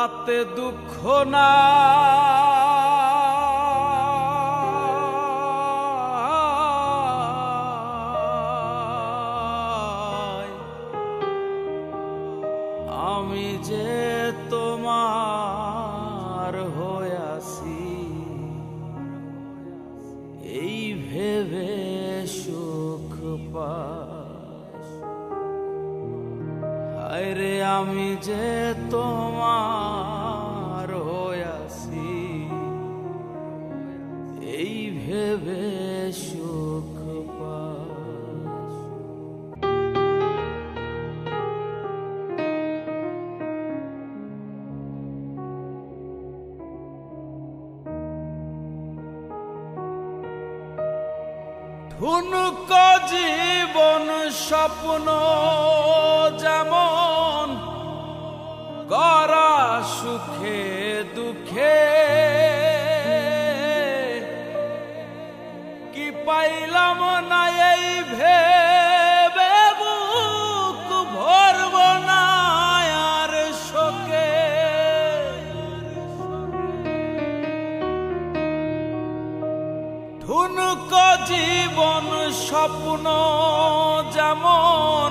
তাতে দুঃখ না। আমি যে তোমার হয়াছি এই ভেবে সুখ পাস যে তোমার হয়াছি এই ভেবে সুখ ঠুনক জীবন স্বপ্ন যেমন গড়া সুখে দুঃখে। কি পাইলাম না এই ভেবে জীবন স্বপ্ন যেমন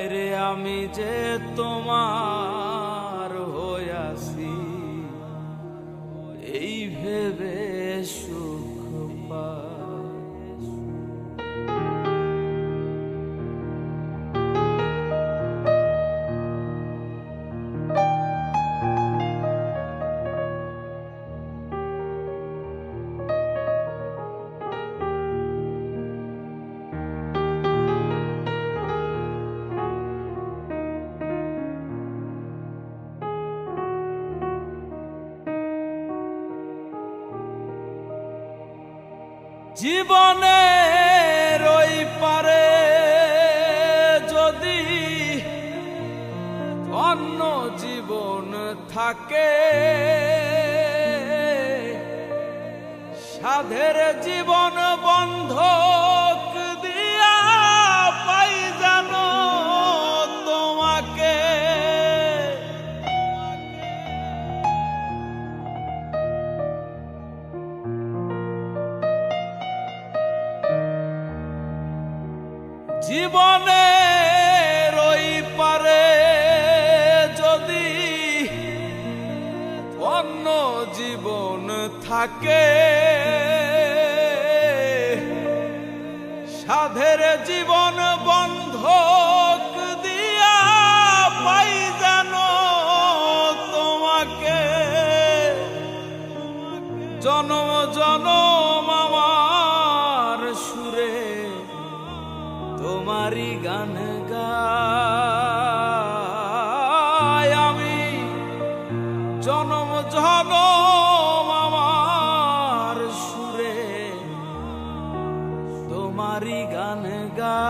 হায়রে আমি যে তোমার জীবনে রই পারে যদি অন্য জীবন থাকে। সাধের জীবন বন্ধক জীবনে রই পারে যদি অন্য জীবন থাকে, সাধের জীবন বন্ধক দিয়া পাই জানো তোমাকে। জনম জনম তোমারই গান গাই আমি। জনম জনম আমার সুরে। তোমারই গান গাই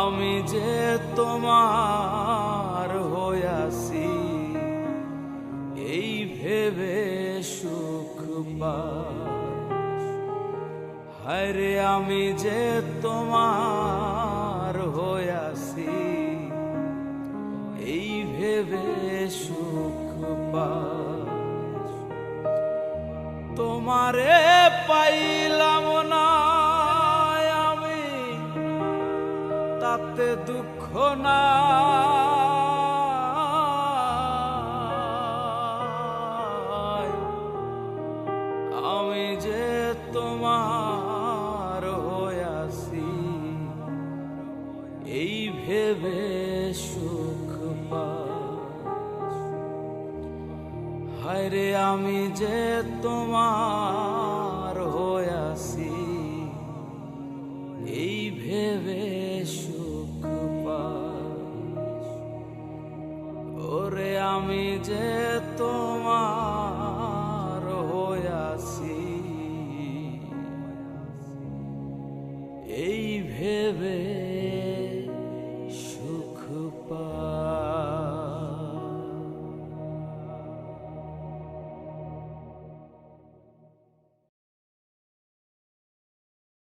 আমি যে তোমার হইয়াছি এই ভেবে সুখ পাই হায়রে আমি যে তোমার হইয়াছি এই ভেবে সুখ তোমারে পাইলাম না আমি, তাতে দুঃখ না আমি যে তোমার হয়াছি এই ভেবে সুখ ওরে আমি যে তোমার হয়াছি এই ভেবে